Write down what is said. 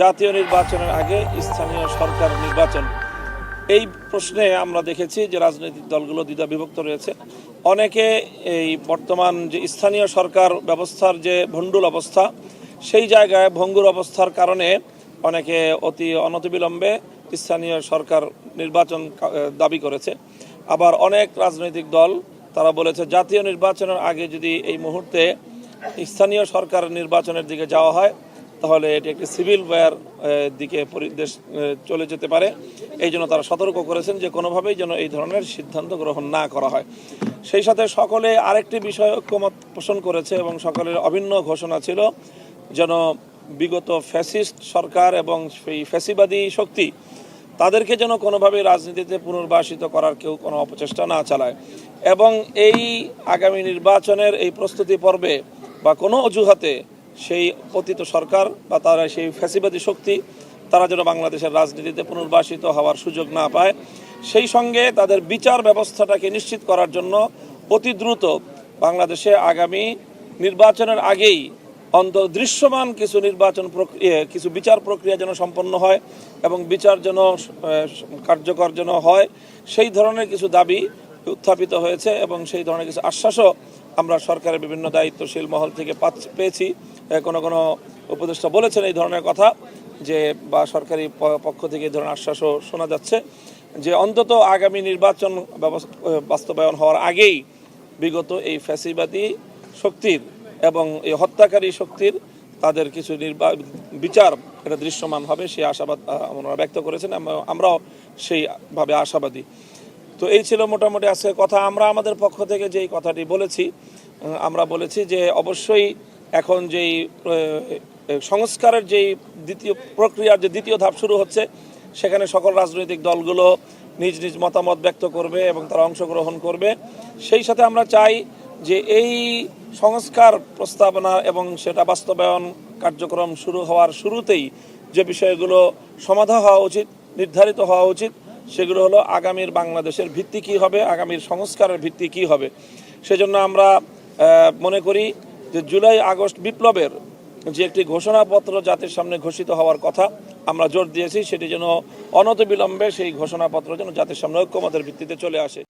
জাতীয় নির্বাচনের আগে স্থানীয় সরকার নির্বাচন। এই প্রশ্নে আমরা দেখেছি যে রাজনৈতিক দলগুলো দ্বিধা বিভক্ত রয়েছে। অনেকে এই বর্তমান যে স্থানীয় সরকার ব্যবস্থার যে ভণ্ডুল অবস্থা, সেই জায়গায় ভঙ্গুর অবস্থার কারণে অনেকে অতি অনতিবিলম্বে স্থানীয় সরকার নির্বাচন দাবি করেছে। আবার অনেক রাজনৈতিক দল, তারা বলেছে জাতীয় নির্বাচনের আগে যদি এই মুহূর্তে স্থানীয় সরকার নির্বাচনের দিকে যাওয়া হয় তাহলে এটি একটি সিভিল ওয়ার দিকে পরিদেশ চলে যেতে পারে। এই জন্য তারা সতর্ক করেছেন যে কোনোভাবেই যেন এই ধরনের সিদ্ধান্ত গ্রহণ না করা হয়। সেই সাথে সকলে আরেকটি বিষয় ঐক্যমত পোষণ করেছে এবং সকলের অভিন্ন ঘোষণা ছিল যেন বিগত ফ্যাসিস্ট সরকার এবং সেই ফ্যাসিবাদী শক্তি তাদেরকে যেন কোনোভাবেই রাজনীতিতে পুনর্বাসিত করার কেউ কোনো অপচেষ্টা না চালায়। এবং এই আগামী নির্বাচনের এই প্রস্তুতি পর্বে বা কোনো অজুহাতে সেই পতিত সরকার বা তারা সেই ফ্যাসিবাদী শক্তি, তারা যেন বাংলাদেশের রাজনীতিতে পুনর্বাসিত হওয়ার সুযোগ না পায়। সেই সঙ্গে তাদের বিচার ব্যবস্থাটাকে নিশ্চিত করার জন্য অতি দ্রুত বাংলাদেশে আগামী নির্বাচনের আগেই অন্ত দৃশ্যমান কিছু নির্বাচন প্রক্রিয়া, কিছু বিচার প্রক্রিয়া যেন সম্পন্ন হয় এবং বিচার যেন কার্যকর যেন হয়, সেই ধরনের কিছু দাবি উত্থাপিত হয়েছে এবং সেই ধরনের কিছু আশ্বাসও আমরা সরকারের বিভিন্ন দায়িত্বশীল মহল থেকে পেয়েছি। কোনো কোনো উপদেষ্টা বলেছেন এই ধরনের কথা, যে বা সরকারি পক্ষ থেকে এই ধরনের আশ্বাসও শোনা যাচ্ছে, যে অন্তত আগামী নির্বাচন বাস্তবায়ন হওয়ার আগেই বিগত এই ফ্যাসিবাদী শক্তির এবং এই হত্যাকারী শক্তির তাদের কিছু নির্বা, বিচার এটা দৃশ্যমান হবে, সেই আশাবাদ ওনারা ব্যক্ত করেছেন, আম- আমরাও সেইভাবে আশাবাদী। তো এই ছিল মোটামুটি আজকে কথা। আমরা আমাদের পক্ষ থেকে যেই কথাটি বলেছি আমরা বলেছি যে অবশ্যই এখন যেই সংস্কারের যেই দ্বিতীয় প্রক্রিয়ার যে দ্বিতীয় ধাপ শুরু হচ্ছে, সেখানে সকল রাজনৈতিক দলগুলো নিজ নিজ মতামত ব্যক্ত করবে এবং তারা অংশগ্রহণ করবে। সেই সাথে আমরা চাই যে এই সংস্কার প্রস্তাবনা এবং সেটা বাস্তবায়ন কার্যক্রম শুরু হওয়ার শুরুতেই যে বিষয়গুলো সমাধা হওয়া উচিত, নির্ধারিত হওয়া উচিত, সেগুলো হলো আগামীর বাংলাদেশের ভিত্তি কী হবে, আগামীর সংস্কারের ভিত্তি কী হবে। সেজন্য আমরা মনে করি যে জুলাই, আগস্ট বিপ্লবের যে একটি ঘোষণাপত্র জাতির সামনে ঘোষিত হওয়ার কথা আমরা জোর দিয়েছি, সেটি যেন অনতবিলম্বে সেই ঘোষণাপত্র যেন জাতির সামনে ঐক্যমতের ভিত্তিতে চলে আসে।